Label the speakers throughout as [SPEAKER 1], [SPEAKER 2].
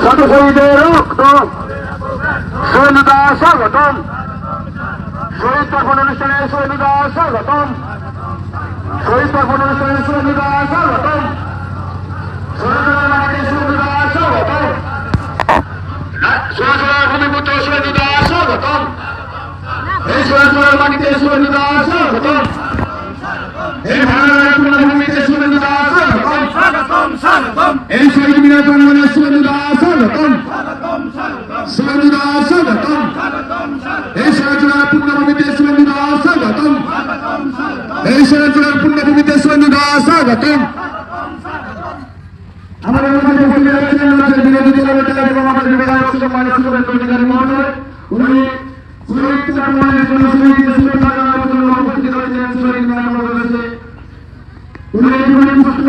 [SPEAKER 1] শত শহীদের রক্ত সৈন্যতা স্বাগতম শহীদ তর্পণ অনুষ্ঠানে সৈন্যতা স্বাগতম শহীদ তর্পণ অনুষ্ঠানে সৈন্যতা স্বাগতম সৈন্যতা মাটিতে সৈন্যতা স্বাগতম সোনাচুরার ভূমিপুত্র সৈন্যতা স্বাগতম এই সোনাচুরার মাটিতে সৈন্যতা স্বাগতম এই ভারতের পূর্ণভূমিতে সৈন্যতা স্বাগতম
[SPEAKER 2] স্বাগতম স্বাগতম
[SPEAKER 1] এই শহীদ মিনার প্রাঙ্গনে সৈন্যতা স্বাগতম।
[SPEAKER 2] স্বাগতম স্বাগতম।
[SPEAKER 1] এই সোনাচুরার পূর্ণভূমিতে সৈন্যতা স্বাগতম। এই সোনাচুরার পূর্ণভূমিতে সৈন্যতা স্বাগতম। আমাদের মধ্যে উপস্থিত আছেন রাজ্যের বিরোধী মহোদয়। উনি পুত্র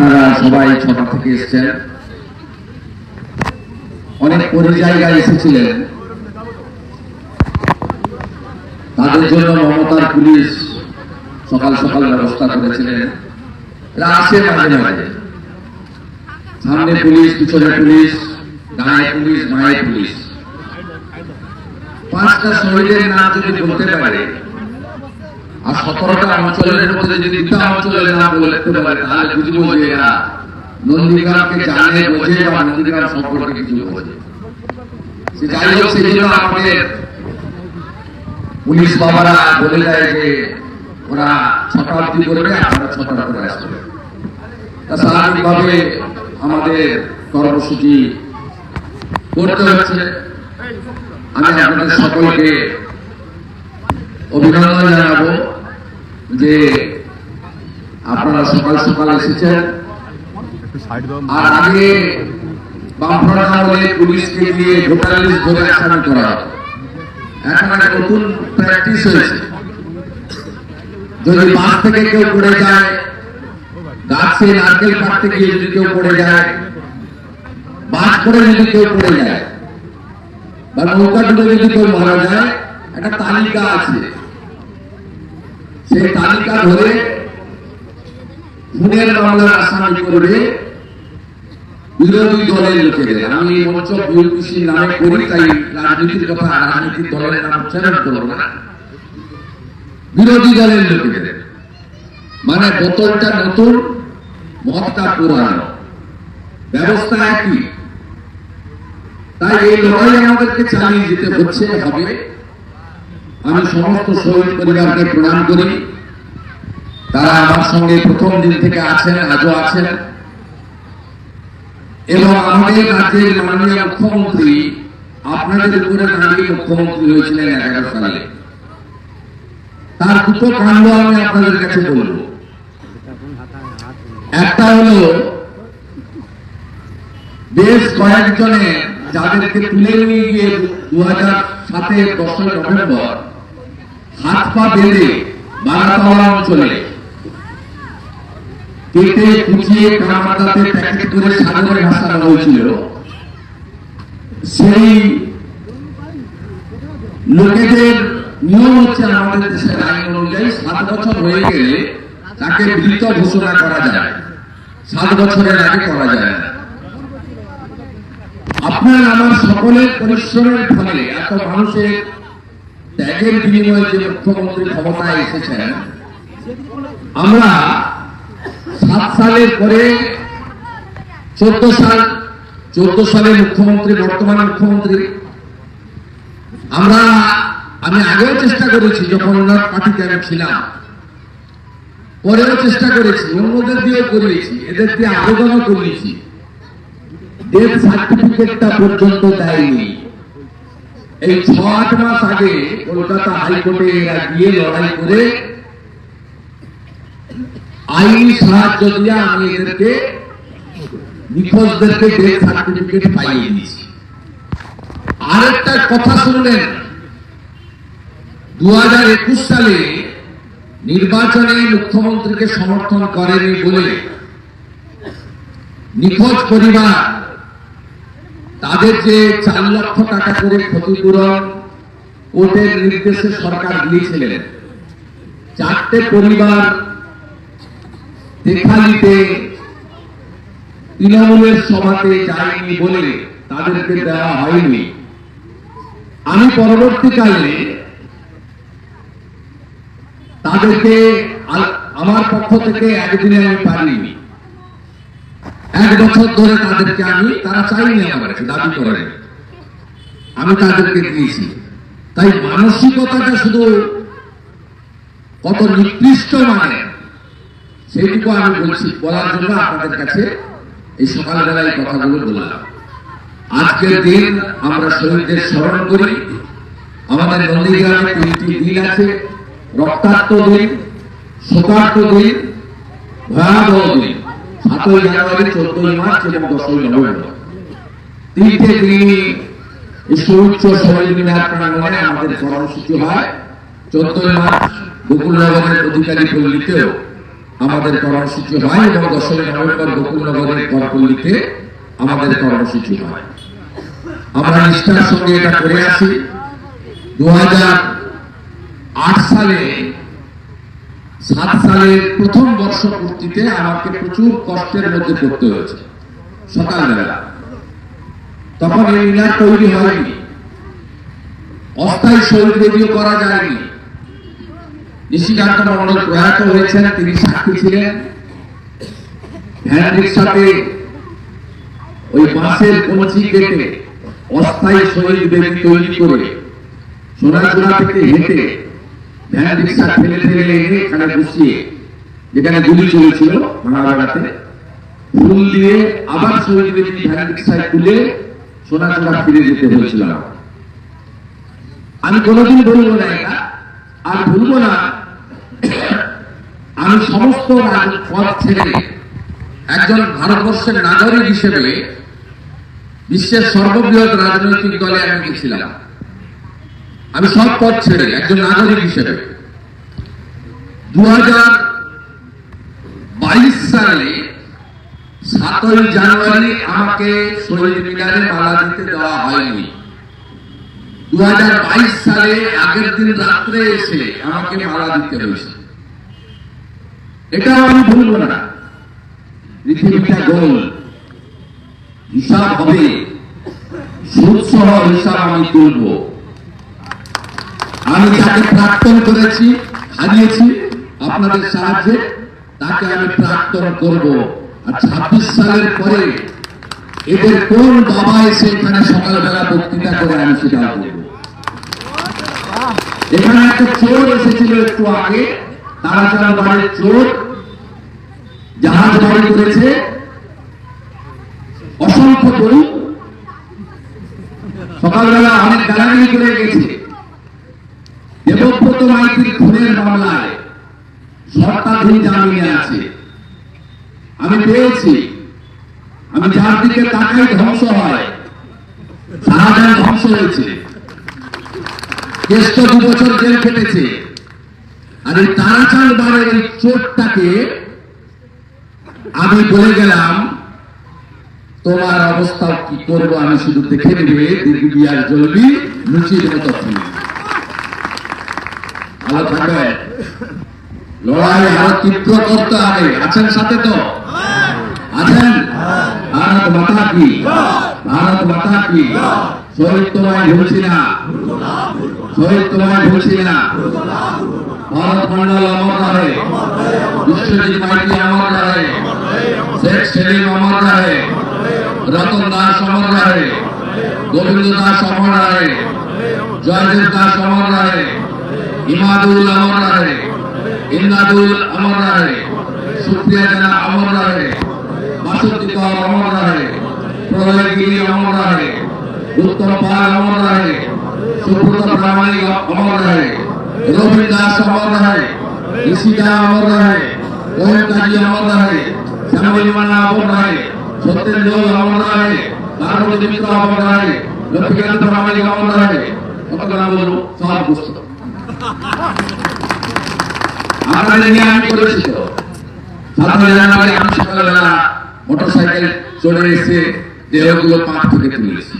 [SPEAKER 3] আপনারা সবাই ছটা থেকে এসছেন। অনেক পরি জায়গায় এসেছিলেন। তাদের জন্য মমতার পুলিশ সকাল সকাল ব্যবস্থা করেছিলেন। আসে মাঝে মাঝে। সামনে পুলিশ, পিছনে পুলিশ, ডানে পুলিশ মায়ের পুলিশ। পাঁচটা শহীদের নাম যদি বলতে পারে আর সতেরোটা অঞ্চলের মধ্যে যদি দুটা অঞ্চলের নাম বলতে পারে তাহলে বুঝব যে এরা নন্দীগ্রামকে জানে বোঝে বা নন্দীগ্রাম সম্পর্কে কিছু বোঝে। যাই হোক সেই জন্য আমাদের পুলিশ বাবারা বলে দেয় যে ওরা ছটা অব্দি করবে আমরা ছটা করে আসবে। তা স্বাভাবিকভাবে আমাদের কর্মসূচি করতে হচ্ছে। আমি আপনাদের সকলকে অভিনন্দন জানাব যে আপনারা সকাল সকাল এসেছেন। আর আগে পুলিশকে দিয়ে ভোটার লিস্ট করা এখন একটা নতুন প্র্যাকটিস হয়েছে। যদি বাস থেকে কেউ পড়ে যায়, গাছে নারকেল পাড়তে গিয়ে যদি কেউ পড়ে যায়, বাস করে যদি কেউ পড়ে যায়, বা নৌকা ডুবে যদি কেউ মারা যায়, একটা তালিকা আছে। সেই তালিকা ধরে খুনের মামলার আসামি করবে বিরোধী দলের লোকেদের আমি এই মঞ্চ বিউপিসি নামে করি, তাই রাজনীতির কথা রাজনীতির দলের নাম উচ্চারণ করব না। বিরোধী দলের লোকেদের মানে বোতলটা নতুন, মদটা পুরানো। ব্যবস্থা একই। তাই এই লড়াই আমাদেরকে চালিয়ে যেতে হচ্ছে, হবে। আমি সমস্ত শহীদ পরিবারকে প্রণাম করি। তারা আমার সঙ্গে প্রথম দিন থেকে আছেন, আজও আছেন। এবং আমাদের রাজ্যের মাননীয় মুখ্যমন্ত্রী আপনাদের উপরে দাঁড়িয়ে মুখ্যমন্ত্রী হয়েছিলেন এগারো সালে। তার দুটো কাণ্ড আমি আপনাদের কাছে বলব। একটা হলো, বেশ কয়েকজনে যাদেরকে তুলে নিয়ে গিয়ে দু হাজার সাতে দশই নভেম্বর হাত পা বেঁধে বাগাতলা অঞ্চলে। কেটে কুচিয়ে কামাতাতে প্যাকেট করে সাগরে ভাসানো হয়েছিল। সেই লোকেদের নিয়ম হচ্ছে আমাদের দেশের আইন অনুযায়ী সাত বছর হয়ে গেলে তাকে মৃত ঘোষণা করা যায়। সাত বছরের আগে করা যায় আপনার আমার সকলের পরিশ্রমের ফলে এত মানুষের ত্যাগের বিনিময়ে যে মুখ্যমন্ত্রী ক্ষমতায় এসেছেন, আমরা সাত সালের পরে চোদ্দ সাল, চোদ্দ সালের মুখ্যমন্ত্রী, বর্তমান মুখ্যমন্ত্রী, আমরা, আমি আগেও চেষ্টা করেছি যখন ওনার পার্টিতে আমি ছিলাম, পরেও চেষ্টা করেছি, অন্যদের দিয়েও করিয়েছি, এদের দিয়ে আবেদনও করিয়েছি। ডেথ সার্টিফিকেটটা পর্যন্ত দেয়নি। এই ছ আট মাস আগে কলকাতা হাইকোর্টে এরা গিয়ে লড়াই করে আইনি সাহায্য দিয়ে আমি এদেরকে নিখোঁজদেরকে ডেথ সার্টিফিকেট পাইয়ে দিয়েছি। আরেকটা কথা শুনলেন। দু হাজার একুশ সালে নির্বাচনে মুখ্যমন্ত্রীকে সমর্থন করেনি বলে নিখোঁজ পরিবার তাদের যে চার লক্ষ টাকা করে ক্ষতিপূরণ কোর্টের নির্দেশে সরকার দিয়েছিলেন। চারটে পরিবার দেখালিতে তৃণমূলের সভাতে যায়নি বলে তাদেরকে দেওয়া হয়নি। আমি পরবর্তীকালে তাদেরকে আমার পক্ষ থেকে একদিনে আমি পারিনি। এক বছর ধরে তাদেরকে আমি, তারা চাইনি আমার দাবি করেন। আমি তাদেরকে দিয়েছি। তাই মানসিকতাটা শুধু কত নিকৃষ্ট মানে সেইটুকু আমি বলছি। বলার জন্য আপনাদের কাছে এই সকালবেলা এই কথাগুলো বললাম। আজকের দিন আমরা শহীদদের স্মরণ করি। আমাদের নন্দীগ্রামে তিনটি দিন আছে। রক্তাক্ত দিন শোকার্ত দিন, ভয়াবহ দিন। সাতই জানুয়ারি চোদ্দই মার্চ এবং দশই নভেম্বর। আমাদের কর্মসূচি হয়। আমাদের কর্মসূচি হয় এবং দশই নভেম্বর গোকুলনগরের করপল্লীতে আমাদের কর্মসূচি হয়। আমরা নিষ্ঠার সঙ্গে এটা করে আসি। দু সালে সাত সালের প্রথম বর্ষ পূর্তিতে আমাকে প্রচুর কষ্টের মধ্যে পড়তে হয়েছে, সকালবেলা। তখন এই মিনার তৈরি হয়নি। অস্থায়ী শহীদ রেডিও করা যায়নি। নিশিকান্ত মন্ডল প্রয়াত হয়েছেন, তিনি সাক্ষী ছিলেন। রিক্সাতে ওই বাঁশের কঞ্চি কেটে অস্থায়ী শহীদ বেদি তৈরি করে সোনারপুরা থেকে হেঁটে ভ্যান রিক্সা এনে এখানে বসিয়ে যেখানে গুলি চলেছিল ফুল দিয়ে আবার তুলে সোনারপুরা ফিরে যেতে হয়েছিল। আমি কোনোদিন বলব না এটা, আর ভুলবো না, আমি সমস্ত পদ ছেড়ে একজন ভারতবর্ষের নাগরিক হিসেবে বিশ্বের সর্ববৃহৎ রাজনৈতিক দলে আমি গেছিলাম। আমি সব পদ ছেড়ে একজন নাগরিক হিসেবে। দু সালে সাতই জানুয়ারি আমাকে শহীদ মিনারে দিতে দেওয়া হয়নি। দু হাজার বাইশ সালে আগের দিন রাত্রে এসে আমাকে মালা দিতে হয়েছে। এটাও আমি ভুলব না। পৃথিবীটা গোল। হিসাব হবে। সুদ সহ হিসাব আমি তুলব। আমি যাকে প্রাক্তন করেছি, হারিয়েছি, আপনাদের সাহায্যে তাকে আমি প্রাক্তন করব। আর ছাব্বিশ সালের পরে এদের কোন বাবা এসে এখানে সকালবেলা বক্তৃতা করে আমি সেটা বলব। এখানে একটা চোর এসেছিল একটু আগে তারাচাঁদ বাড়ির চোর, জাহাজ বাড়ি করেছে। অসংখ্য বই সকালবেলা অনেক গালাগালি করে গেছে। মাইতির খুনের মামলায় সরকারধীন জামিনে আছে। আমি পেয়েছি। আমি যার দিকে তাকাই ধ্বংস হয়। ধ্বংস হয়েছে। কেষ্ট দু বছর জেল খেটেছে। আর এই তারাচাঁদ বাড়ির এই চোরটাকে আমি বলে গেলাম, তোমার অবস্থা কি করব? আমি শুধু দেখে নেবে দিদি বিয়ার জ্বলবি লুচির মতো ভালো থাকবে লড়াই আরও তীব্র করতে হবে। আছেন সাথে তো? আছেন? ভারত মাতা কি? ভারত মাতা কি? শহীদ তোমায় ভুলছি না। শহীদ তোমায় ভুলছি না। ভারত মন্ডল অমর রহে বিশ্বজিৎ মাইতি অমর রহে শেখ সেলিম অমর রহে রতন দাস অমর রহে গোবিন্দ দাস অমর রহে জয়দেব দাস অমর রহে ইমাদুল অমর রহে ইন্দাদুল অমর রহে সুপ্রিয়া জানা অমর রহে বাসন্তী কর অমর রহে প্রলয়গিরি অমর রহে উত্তম পাল অমর রহে সুব্রত প্রামাণিক অমর রহে রবীন দাস অমর রহে ঋষিকা অমর রহে ওম কাজী অমর রহে শ্যামলী মানা অমর রহে সত্যেন্দ্র অমর রায় পার্বতী মিত্র অমর রায় লক্ষ্মীকান্ত প্রামাণিক অমর রায় নাম বলব সব বুঝতো আপনাদের নিয়ে আমি করেছি তো। সাধারণ জানুয়ারি আমি সকালবেলা মোটর চলে এসে দেহগুলো পাঁচ থেকে তুলেছি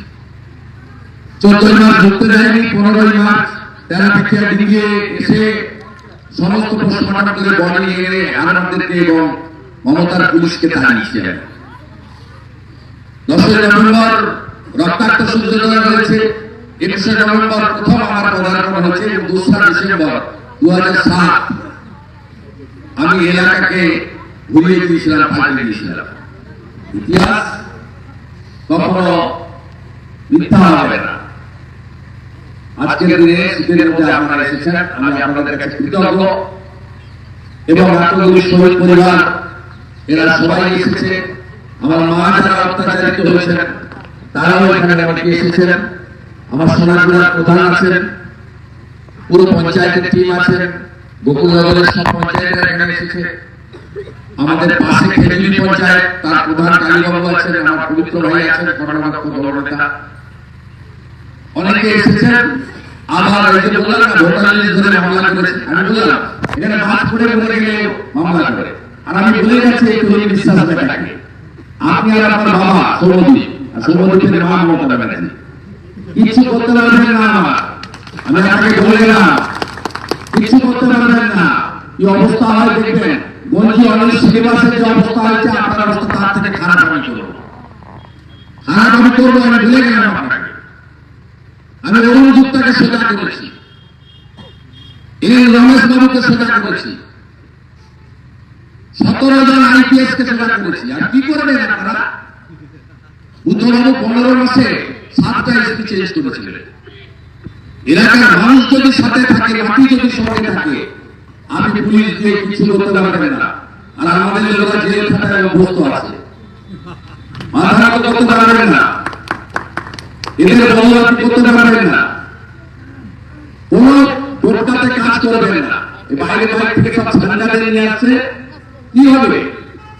[SPEAKER 3] চোদ্দই মাস ঢুকতে যায়নি পনেরোই মাস তেরো পিঠিয়া দিকে এসে সমস্ত পোস্টমর্টম করে বডি এনে আমাদেরকে এবং মমতার পুলিশকে দশই নভেম্বর রক্তাক্ত সূর্যোদয় একুশে নভেম্বর প্রথম আমার পদার্পণ হয়েছে দোসরা ডিসেম্বর দু হাজার সাত। আমি এলাকাকে ঘুরিয়ে দিয়েছিলাম পাল্টে দিয়েছিলাম। ইতিহাস কখনো মিথ্যা হবে না। আজকের দিনে আপনারা এসেছেন, আমি আপনাদের কাছে কৃতজ্ঞ। এবং এতগুলি শহীদ পরিবার, এরা সবাই এসেছে। আমার মা যারা অত্যাচারিত হয়েছেন, তারাও এখানে অনেকে এসেছেন। আমার সোনাগুলার প্রধান আছেন, পুরো পঞ্চায়েতের টিম আছেন, গোকুলনগরের সব পঞ্চায়েতের এখানে এসেছে। আমাদের পাশে খেজুরি পঞ্চায়েত, তার প্রধান কালীবাবু আছেন, আমার পবিত্র ভাই আছেন, কর্ণাটক দলনেতা অনেকে এসেছেন, আবার ওই যে বললাম না, ভোটার লিস্ট ধরে মামলা করেছে আমি বললাম, এখানে মাছ পড়ে পড়ে গেলে মামলা করে। আর আমি বলে যাচ্ছি এই তরুণ বিশ্বাস আপনি আর আপনার বাবা, সৌমদীপ, আর সৌমদীপের মা মমতা ব্যানার্জি। কিছু করতে পারবেন না। আমি আপনাকে বলে গেলাম কিছু করতে পারবেন না। এই অবস্থা হয়, দেখবেন, গঞ্জি অনেক শ্রীনিবাসের যে অবস্থা হয়েছে, আপনার অবস্থা তার থেকে খারাপ আমি করব খারাপ আমি করব, আমি ভুলে গেলাম আপনাকে। আমি অরুণ সোজা করেছি। এই রমেশ বাবুকে করেছি। সতেরো জন আইপিএস কে করেছি। আর কি করবেন আপনারা? বুদ্ধবাবু, পনেরো মাসে সাতটা এসপি চেঞ্জ করেছিলেন। এলাকার মানুষ যদি সাথে থাকে, মাটি যদি সঙ্গে থাকে আপনি পুলিশ দিয়ে কিছু করতে পারবেন না। আর আমাদের লোকরা জেল খাটায় অভ্যস্ত আছে। মাথা করতে পারবেন না। এদের আপনি করতে পারবেন না। কোন টোটকাতে কাজ করবেন না। বাইরে বাইরে থেকে সব ঝান্ডাদের নিয়ে আসছে। কি হবে?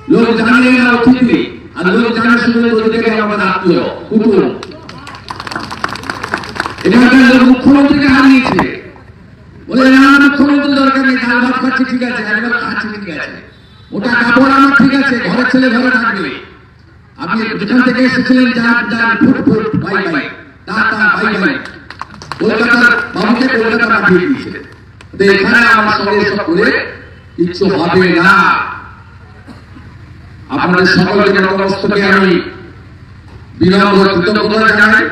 [SPEAKER 3] লোক জানে না অতিথি। আর লোক জানে শুধু ওদিকে আমাদের আত্মীয়, কুটুম। মুখ্যমন্ত্রীকে হারিয়েছে। ওটা কাপড় আমার, ঠিক আছে, ঘরের ছেলে ঘরে থাকবে। আপনি যেখান থেকে এসেছিলেন, যান যান, ফুট ফুট, বাই বাই পাঠিয়ে দিয়েছিলেন তো এখানে আমার সঙ্গে এসব করে কিচ্ছু হবে না। আপনাদের সকলকে আমি বিনম্র কৃতজ্ঞতা জানাই।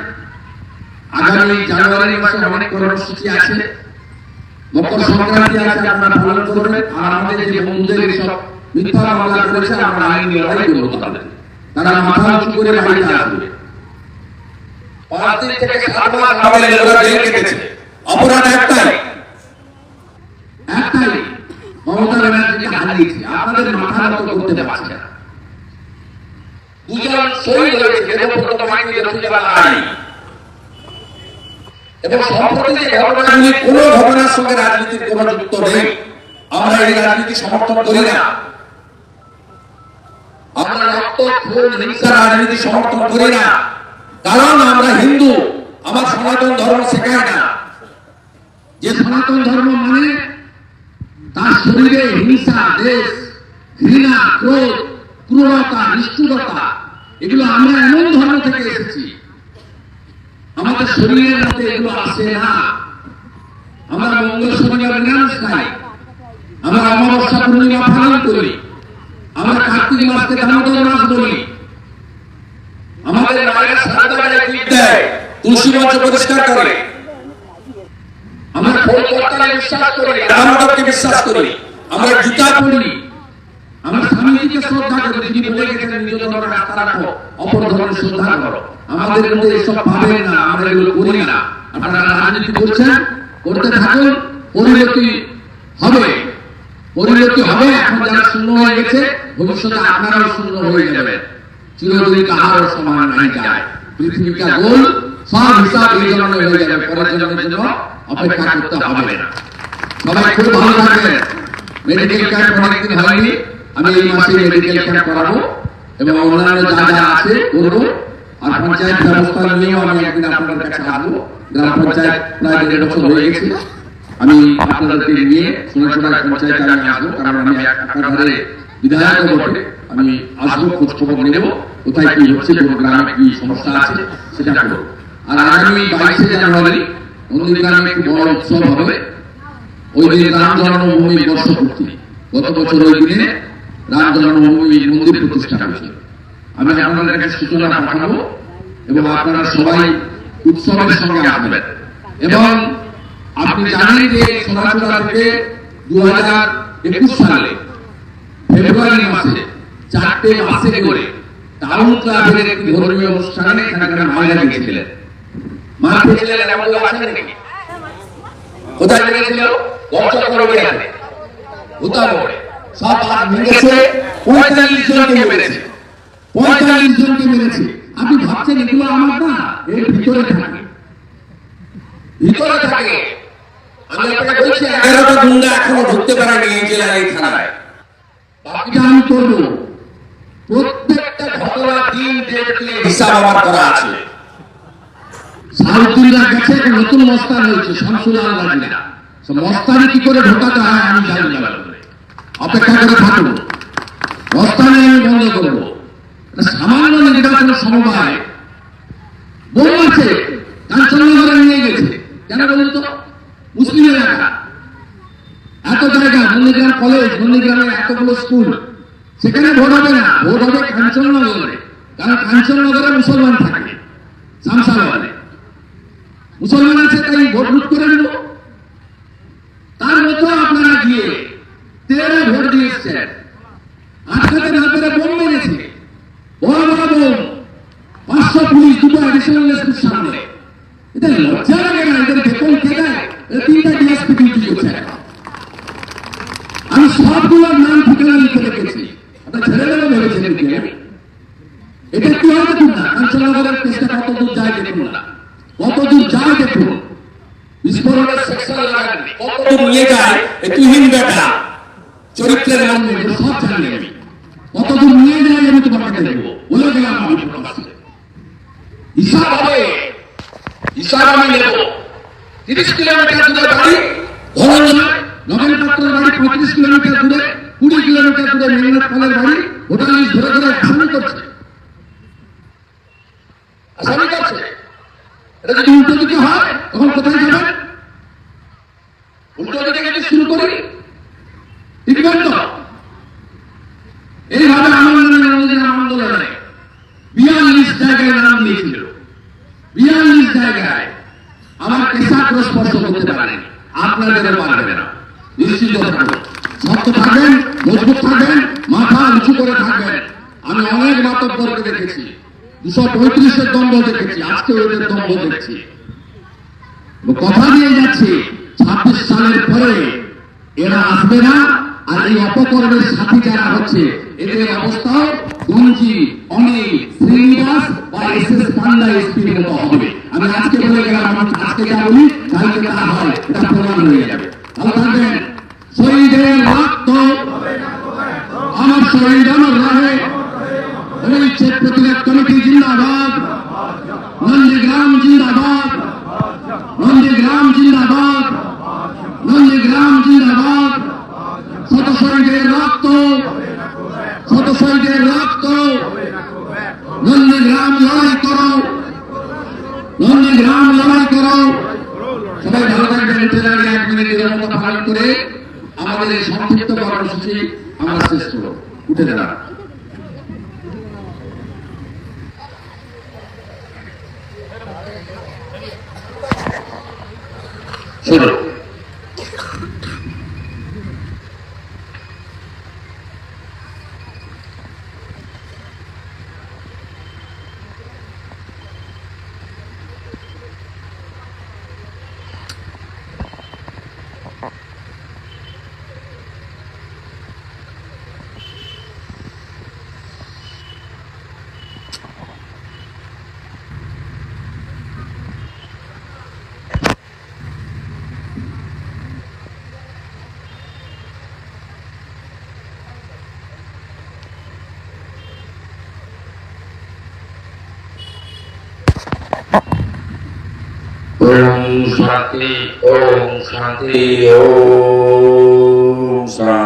[SPEAKER 3] আগামী জানুয়ারি মাসে অনেক কর্মসূচি আছে। মকর সংক্রান্তি আছে, আপনারা পালন করবেন। আর আমাদের যে বন্ধুদের সব মিথ্যা মামলা করেছে, আমরা আইনি লড়াই করব তাদের। তারা মাথা উঁচু করে বাড়িতে আসবে। পাঁচ আমাদের আপনাদের মাথা করতে পারছে দুজন শহীদ হয়েছে দেবব্রত মাইকে রচিবা নাই এবং সম্প্রতি যে ঘটনাগুলি কোনো ঘটনার সঙ্গে রাজনীতির কোনো যুক্ত নেই। আমরা এই রাজনীতি সমর্থন করি না। আমরা রক্ত খুন হিংসা রাজনীতি সমর্থন করি না। কারণ আমরা হিন্দু। আমার সনাতন ধর্ম শেখায় না। যে সনাতন ধর্ম মানে তার শরীরে হিংসা দেশ ঘৃণা ক্রোধ ক্রূরতা নিষ্ঠুরতা। এগুলো আমরা এমন ধর্ম থেকে এসেছি আমাদের শরীরের মধ্যে এগুলো আসে না। আমরা মঙ্গল শনিবার নিরামিষ খাই আমরা অমাবস্যা পূর্ণিমা পালন করি। আমরা কার্তিক মাসকে দামোদর মাস বলি। আমাদের মায়েরা সাত বাজারে দীপ দেয় তুলসী মঞ্চ পরিষ্কার করে। আমরা কলকাতাকে বিশ্বাস করি। রামদেবকে বিশ্বাস করি। আমরা গীতা পড়ি আমরা স্বামীজিকে শ্রদ্ধা করি, তিনি বলে গেছেন নিজ ধর্মের রাস্তা রাখো, অপর ধর্মের শ্রদ্ধা করো। আমাদের মধ্যে এসব পাবেন না, আমরা এগুলো করি না। আপনারা রাজনীতি করছেন, করতে থাকুন পরিণতি হবে। পরিণতি হবে, এখন যারা শূন্য হয়ে গেছে, ভবিষ্যতে আপনারাও শূন্য হয়ে যাবেন। চিরদিন কাহার সমান নাই যায়। পৃথিবীটা গোল, সব হিসাব এই জন্মে হয়ে যাবে, পরের জন্মের জন্য অপেক্ষা করতে হবে না। সবাই খুব ভালো থাকবেন। মেডিকেল ক্যাম্প অনেকদিন হয়নি। আমি এই মাসে মেডিকেল ক্যাম্প করাবো এবং অন্যান্য যা যা আছে করব। আর পঞ্চায়েত ব্যবস্থা নিয়েও আমি একদিন আপনাদের কাছে আসব। গ্রাম পঞ্চায়েত প্রায় দেড় বছর হয়ে গেছে। আমি আপনাদেরকে নিয়ে সোনাচড়া পঞ্চায়েতে আমি আসব। কারণ আমি একাধারে বিধায়ক বটে। আমি আসব খোঁজ খবর নেব। কোথায় কি হচ্ছে, কোন গ্রামে কি সমস্যা আছে, সেটা করব। আর আগামী বাইশে জানুয়ারি নন্দীগ্রামে একটি বড় উৎসব হবে। ওই দিন রাম জন্মভূমি বর্ষপূর্তি। গত বছর ওই দিনে রাম জন্মভূমি মন্দির প্রতিষ্ঠা বাসে করে একটি ধর্মীয় অনুষ্ঠানে এখানকার মায়েরা গিয়েছিলেন মা এমন লোক নাকি কোথায় গিয়েছিল গর্চক্রমে উত্তরবঙ্গে সব হাত ভেঙেছে পঁয়তাল্লিশ জনকে মেরেছে। পঁয়তাল্লিশ জনকে মেরেছে। আপনি ভাবছেন এগুলো আমার না? এর ভিতরে থাকে। ভিতরে থাকে। আমি আপনাকে বলছি
[SPEAKER 4] এগারোটা গুন্ডা এখনও ঢুকতে পারেনি এই জেলার এই থানায়।
[SPEAKER 3] বাকিটা আমি করব। প্রত্যেকটা ঘটনা দিন ডেট দিয়ে
[SPEAKER 4] হিসাব আমার করা আছে।
[SPEAKER 3] সাউথুল্লাহ গেছে একটা নতুন মস্তান হয়েছে শামসুল্লাহ রাজিনা সে মস্তানি কি করে ঢোকাতে হয় আমি জানি না। অপেক্ষা করে থাকব মস্তানি বন্ধ করব। সামান্য নির্বাচন সমবায়। বোম আছে, কাঞ্চননগরে নিয়ে গেছে। কেন বলুন তো? মুসলিম এত জায়গা নন্দীগ্রাম কলেজ নন্দীগ্রামে এতগুলো স্কুল। সেখানে ভোট হবে না। ভোট হবে কাঞ্চননগরে। কারণ কাঞ্চননগরে মুসলমান থাকে শামসাবাদে মুসলমান আছে, তাই ভোট লুট করে নিল তার মতো আপনারা গিয়ে তেরো ভোট দিয়ে এসছেন আটকাতে বোম মেরেছে। বড় বড় বোম। পাঁচশো পুলিশ দুটো অ্যাডিশনাল এসপির সামনে। এটা লজ্জা লাগে না, এদের বেতন কে তিনটা ডিএসপি ডিউটি করছে। আমি সবগুলোর নাম ঠিকানা লিখে রেখেছি। আপনার ছেড়ে ভেবেছেন কি? এটা কি হবে দেখুন না? কাঞ্চননগরের কেসটা কত দূর যায় দেখুন না। কত দূর যায় দেখুন। বিস্ফোরণের সেকশন লাগাননি কত
[SPEAKER 4] তো নিয়ে যায় তুহিন বেটা
[SPEAKER 3] চরিত্রের এগুলো সব জানি আমি কত দূর নিয়ে যায় আমি তোমাকে দেখব? বলে দিলাম আমি প্রকাশ্যে। হিসাব হবে হিসাব আমি নেব। তিরিশ কিলোমিটার দূরে বাড়ি নগেন পাত্রের পঁয়ত্রিশ কিলোমিটার দূরে, কুড়ি কিলোমিটার দূরে মেঘনাথ পালের বাড়ি ভোটার লিস্ট ধরে ধরে করছে। আসামি করছে। এটা যদি উল্টো দিকে হয়, তখন কোথায় যাবেন উল্টো দিকে যদি শুরু করি টিকবেন তো এইভাবে আন্দোলনের আমাদের আন্দোলনে বিয়াল্লিশ জায়গায় নাম দিয়েছিল বিয়াল্লিশ জায়গায় আমার পেশাগ্র স্পর্শ করতে পারেনি আপনাদের পারবে না নিশ্চিত থাকবেন শক্ত থাকবেন মজবুত থাকবেন মাথা উঁচু করে থাকবেন আমি অনেক মাতব্বরকে দেখেছি দুশো পঁয়ত্রিশের দম্ভ দেখেছি, আজকে ওদের দম্ভ দেখছি। কথা দিয়ে যাচ্ছে, ছাব্বিশ সালের পরে এরা আসবে না, আর এই অপকর্মের সাথী যারা হচ্ছে, এদের অবস্থাও গঞ্জি, অনিল, শ্রীনিবাস বা এস এস পান্ডা এসপির মতো হবে। আমি আজকে বলে গেলাম আজকে যা বলি, কালকে তা হয়, এটা প্রমাণ হয়ে যাবে। ভালো থাকবেন। শহীদের রক্ত, আমার শহীদ আমার রাহে। রয়েছে প্রতিরোধ কমিটি জিন্দাবাদ। নন্দীগ্রাম জিন্দাবাদ। নন্দীগ্রাম জিন্দাবাদ। নন্দীগ্রাম জিন্দাবাদ। শত শহীদের রক্ত। শত শহীদের রক্ত। নন্দীগ্রাম লড়াই করো। নন্দীগ্রাম লড়াই করো। সবাই ভালো থাকবেন। ট্রেলারে এক মিনিটের মতো পালন করে আমাদের এই সংক্ষিপ্ত কর্মসূচি আমরা শেষ করব। উঠে দাঁড়ান। শুনুন
[SPEAKER 5] शान्ति ओ शान्ति
[SPEAKER 3] ओ शान्ति